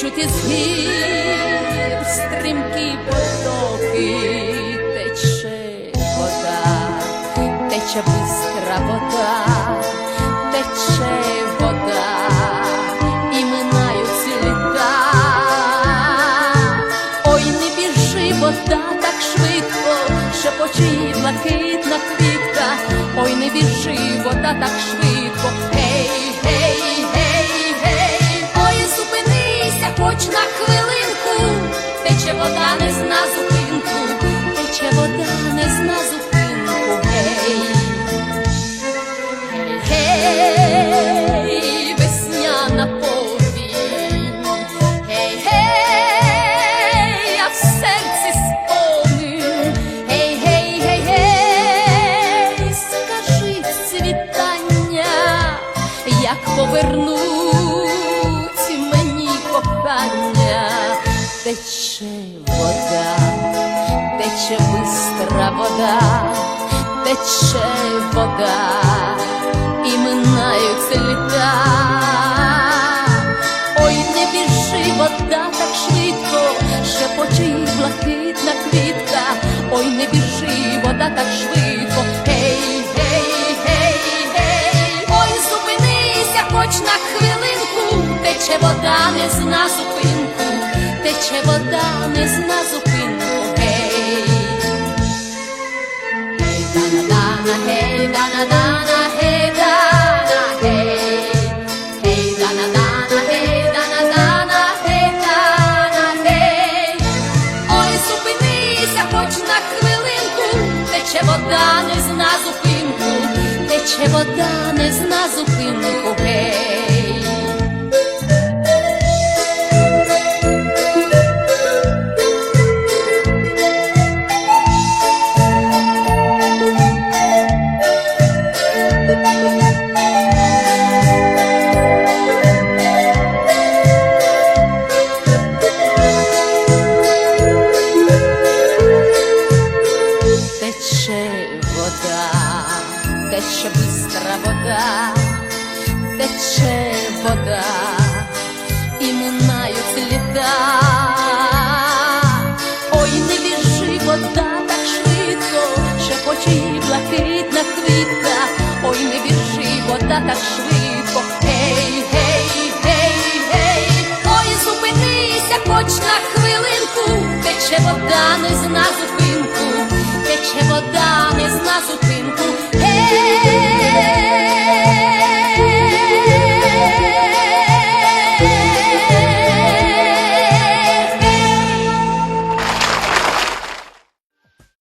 чути з гір стрімкі потоки, тече вода, тече бистра вода, тече вода, і минають літа. Ой, не біжи, вода так швидко, шепоче блакитна квітка. Ой, не біжи, вода так швидко. Гей, гей, хоч на хвилинку. Тече вода не зна зупинку, тече вода не зна зупинку. Гей. Гей, весняна повінь, гей, гей, а в серці спомин, гей, гей, гей, гей, скажи світання, як повернуть мені тече вода, тече бистра вода, тече вода, і минають літа. Вода не зна зупинку, тече вода не зна зупинку. Гей. Hey dana dana, hey dana dana, hey dana, hey. Hey dana dana, hey dana dana, hey dana, hey. Ой, зупинися, хоч на хвилинку, тече вода не зна зупинку, тече вода не зна зупинку, гей. тече вода, тече бистра вода, тече вода, і минають літа. Ой, не біжи вода так швидко, що хоче її блакитна квітка, ой, не біжи вода так швидко, гей, гей, гей, гей, ой, зупинися, хоч на хвилинку, тече вода, не зна зупинися тече вода не зна зупинку.